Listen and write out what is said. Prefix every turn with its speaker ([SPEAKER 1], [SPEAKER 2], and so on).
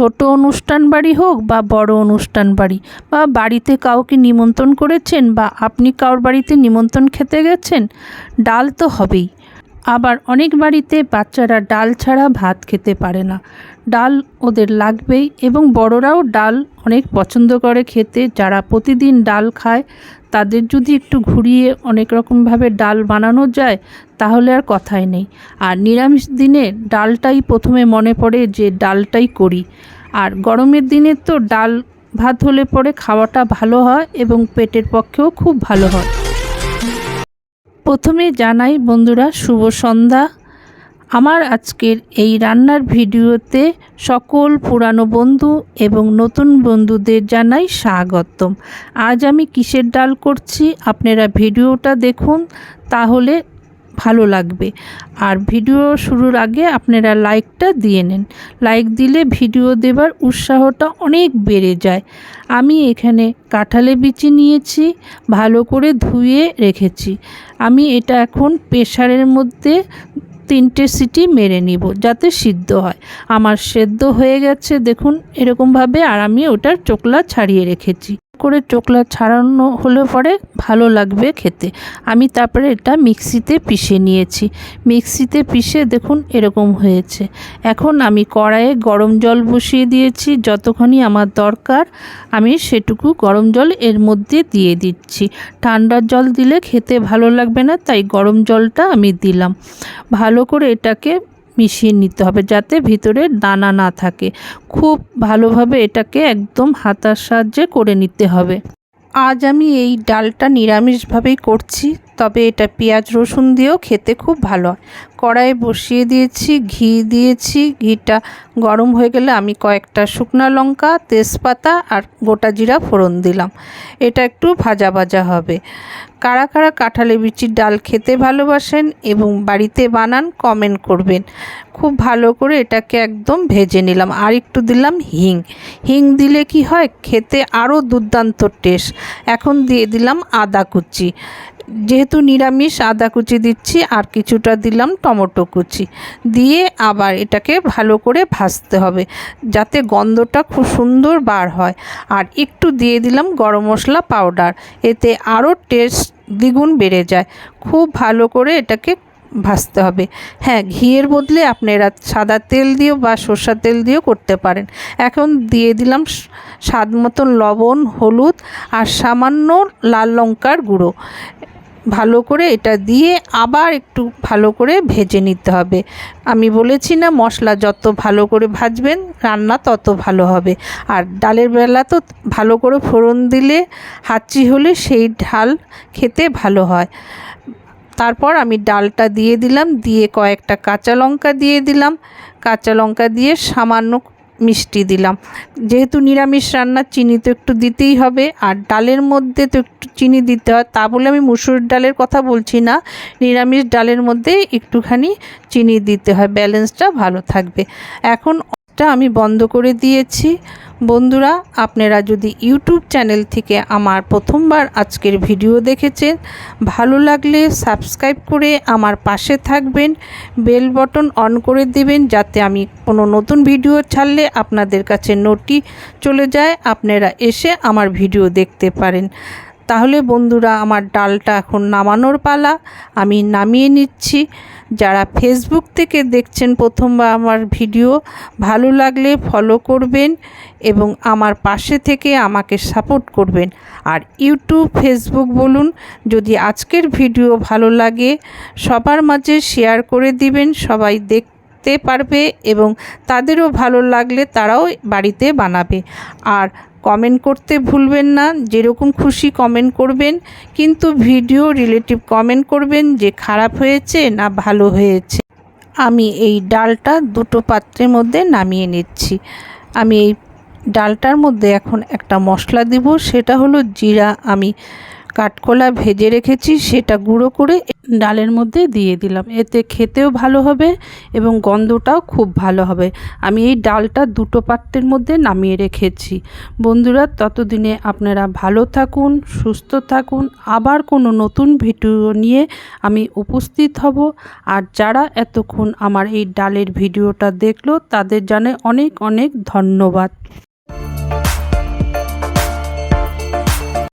[SPEAKER 1] ছোট অনুষ্ঠান বাড়ি হোক বা বড় অনুষ্ঠান বাড়ি বা বাড়িতে কাউকে নিমন্ত্রণ করেছেন বা আপনি কারোর বাড়িতে নিমন্ত্রণ খেতে গেছেন, ডাল তো হবেই। আবার অনেক বাড়িতে বাচ্চারা ডাল ছাড়া ভাত খেতে পারে না। ডাল ওদের লাগবেই এবং বড়রাও ডাল অনেক পছন্দ করে খেতে। যারা প্রতিদিন ডাল খায়, তাদের যদি একটু ঘুরিয়ে অনেক রকমভাবে ডাল বানানো যায়, তাহলে আর কথাই নেই। আর নিরামিষ দিনে ডালটাই প্রথমে মনে পড়ে যে ডালটাই করি। আর গরমের দিনে তো ডাল ভাত হলে পরে খাওয়াটা ভালো হয় এবং পেটের পক্ষেও খুব ভালো হয়। প্রথমে জানাই বন্ধুরা, শুভ সন্ধ্যা। আমার আজকের এই রান্নার ভিডিওতে সকল পুরানো বন্ধু এবং নতুন বন্ধুদের জানাই স্বাগতম। আজ আমি কিসের ডাল করছি, আপনারা ভিডিওটা দেখুন, তাহলে ভালো লাগবে। আর ভিডিও শুরুর আগে আপনারা লাইকটা দিয়ে নেন। লাইক দিলে ভিডিও দেবার উৎসাহটা অনেক বেড়ে যায়। আমি এখানে কাঁঠালে বিচি নিয়েছি, ভালো করে ধুয়ে রেখেছি। আমি এটা এখন প্রেশারের মধ্যে তিনটে সিটি মেরে নিব যাতে সিদ্ধ হয়। আমার সেদ্ধ হয়ে গেছে, দেখুন এরকমভাবে, আর আমি ওটার চোকলা ছাড়িয়ে রেখেছি। করে চোকলা ছাড়ানো হলে পরে ভালো লাগবে খেতে। আমি তারপরে এটা মিক্সিতে পিষে নিয়েছি। মিক্সিতে পিষে দেখুন এরকম হয়েছে। এখন আমি কড়াইয়ে গরম জল বসিয়ে দিয়েছি। যতক্ষণই আমার দরকার, আমি সেটুকু গরম জল এর মধ্যে দিয়ে দিচ্ছি। ঠান্ডার জল দিলে খেতে ভালো লাগবে না, তাই গরম জলটা আমি দিলাম। ভালো করে এটাকে মিশিয়ে নিতে হবে যাতে ভিতরে দানা না থাকে। খুব ভালোভাবে এটাকে একদম হাতার সাহায্যে করে নিতে হবে। আজ আমি এই ডালটা নিরামিষভাবেই করছি। তবে এটা পেঁয়াজ রসুন দিয়েও খেতে খুব ভালো হয়। কড়াইয়ে বসিয়ে দিয়েছি, ঘি দিয়েছি, ঘিটা গরম হয়ে গেলে আমি কয়েকটা শুকনো লঙ্কা, তেজপাতা আর গোটা জিরা ফোড়ন দিলাম। এটা একটু ভাজা ভাজা হবে। কারা কারা কাঁঠালে বিচির ডাল খেতে ভালোবাসেন এবং বাড়িতে বানান কমেন্ট করবেন। খুব ভালো করে এটাকে একদম ভেজে নিলাম। আর একটু দিলাম হিং। হিং দিলে কি হয়, খেতে আরও দুর্দান্ত টেস্ট এখন দিয়ে দিলাম আদা কুচি। যেহেতু নিরামিষ, আদা কুচি দিচ্ছি আর কিছুটা দিলাম টমেটো কুচি। দিয়ে আবার এটাকে ভালো করে ভাজতে হবে যাতে গন্ধটা খুব সুন্দর বার হয়। আর একটু দিয়ে দিলাম গরম মশলা পাউডার, এতে আরও টেস্ট দ্বিগুণ বেড়ে যায়। খুব ভালো করে এটাকে ভাজতে হবে। হ্যাঁ ঘিয়ের বদলে আপনারা সাদা তেল দিয়েও বা সর্ষার তেল দিয়েও করতে পারেন। এখন দিয়ে দিলাম স্বাদ মতন লবণ, হলুদ আর সামান্য লাল লঙ্কার গুঁড়ো। ভালো করে এটা দিয়ে আবার একটু ভালো করে ভেজে নিতে হবে। আমি বলেছি না, মশলা যত ভালো করে ভাজবেন, রান্না তত ভালো হবে। আর ডালের বেলা তো ভালো করে ফোড়ন দিলে, হাঁচি হলে সেই ঢাল খেতে ভালো হয়। তারপর আমি ডালটা দিয়ে দিলাম, দিয়ে কয়েকটা কাঁচা লঙ্কা দিয়ে দিলাম। কাঁচা লঙ্কা দিয়ে সামান্য মিষ্টি দিলাম। যেহেতু নিরামিষ রান্না, চিনি তো একটু দিতেই হবে। আর ডালের মধ্যে তো একটু চিনি দিতে হয়, তা বলে আমি মুসুর ডালের কথা বলছি না। নিরামিষ ডালের মধ্যে একটুখানি চিনি দিতে হয়, ব্যালেন্সটা ভালো থাকবে। এখন আমি বন্ধ করে দিয়েছি। বন্ধুরা, আপনারা যদি ইউটিউব চ্যানেল থেকে আমার প্রথমবার আজকের ভিডিও দেখেছেন, ভালো লাগলে সাবস্ক্রাইব করে আমার পাশে থাকবেন, বেল বটন অন করে দেবেন যাতে আমি কোনো নতুন ভিডিও ছাড়লে আপনাদের কাছে নোটি চলে যায়, আপনারা এসে আমার ভিডিও দেখতে পারেন। তাহলে বন্ধুরা, আমার ডালটা এখন নামানোর পালা। আমি নামিয়ে নিচ্ছি। যারা ফেসবুক থেকে দেখছেন প্রথমবার আমার ভিডিও, ভালো লাগলে ফলো করবেন এবং আমার পাশে থেকে আমাকে সাপোর্ট করবেন। আর ইউটিউব ফেসবুক বলুন, যদি আজকের ভিডিও ভালো লাগে, সবার মাঝে শেয়ার করে দিবেন, সবাই দেখ পারবে এবং তাদেরও ভালো লাগলে তারাও বাড়িতে বানাবে। আর কমেন্ট করতে ভুলবেন না, যেরকম খুশি কমেন্ট করবেন, কিন্তু ভিডিও রিলেটিভ কমেন্ট করবেন যে খারাপ হয়েছে না ভালো হয়েছে। আমি এই ডালটা দুটো পাত্রের মধ্যে নামিয়ে নিচ্ছি। আমি এই ডালটার মধ্যে এখন একটা মশলা দিব, সেটা হলো জিরা। আমি কাঠকলা ভেজে রেখেছি, সেটা গুঁড়ো করে ডালের মধ্যে দিয়ে দিলাম। এতে খেতেও ভালো হবে এবং গন্ধটাও খুব ভালো হবে। আমি এই ডালটা দুটো পাত্রের মধ্যে নামিয়ে রেখেছি। বন্ধুরা, ততদিনে আপনারা ভালো থাকুন, সুস্থ থাকুন। আবার কোনো নতুন ভিডিও নিয়ে আমি উপস্থিত হব। আর যারা এতক্ষণ আমার এই ডালের ভিডিওটা দেখল, তাদের জানে অনেক অনেক ধন্যবাদ।